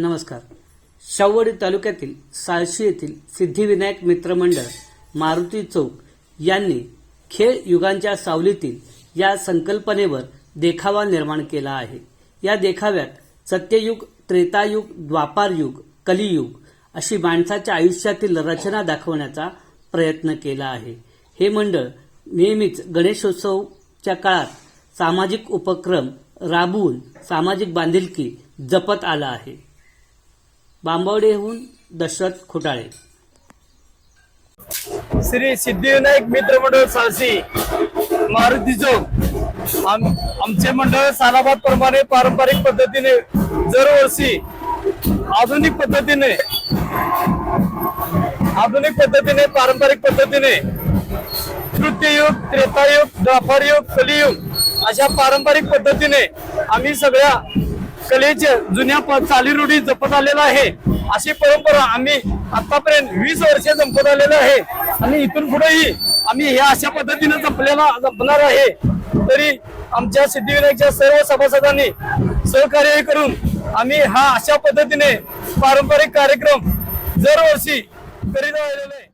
नमस्कार. शावडी तालुक्यातील साळशी येथील सिद्धिविनायक मित्रमंडळ मारुती चौक यांनी खेळ युगांच्या सावलीतील या संकल्पनेवर देखावा निर्माण केला आहे. या देखाव्यात सत्ययुग त्रेतायुग द्वापारयुग कलियुग अशी माणसाच्या आयुष्यातील रचना दाखवण्याचा प्रयत्न केला आहे. हे मंडळ नेहमीच गणेशोत्सवच्या काळात सामाजिक उपक्रम राबवून सामाजिक बांधिलकी जपत आला आहे. बांबवडेहून दशरथ खुटाळे. श्री सिद्धिविनायक मित्र मंडळ साळशी मारुती चौक. आम आमचे मंडळ सालाबाद प्रमाणे पारंपरिक पद्धतीने दरवर्षी आधुनिक पद्धतीने आधुनिक पद्धतीने पारंपरिक पद्धतीने तृतीयुग त्रेतायुग द्वापारयुग कलियुग अशा पारंपरिक पद्धतीने आम्ही सगळ्या कलेचे जुन्या प- चाली रूढी जपत आलेला आहे. अशी परंपरा आम्ही आतापर्यंत वीस वर्ष जपत आलेलं आहे. आणि इथून पुढेही आम्ही ह्या अशा पद्धतीने जपलेला जपणार आहे. तरी आमच्या सिद्धिविनायकच्या सर्व सभासदांनी सहकार्य करून आम्ही हा अशा पद्धतीने पारंपरिक कार्यक्रम दरवर्षी करीत राहिलेला आहे.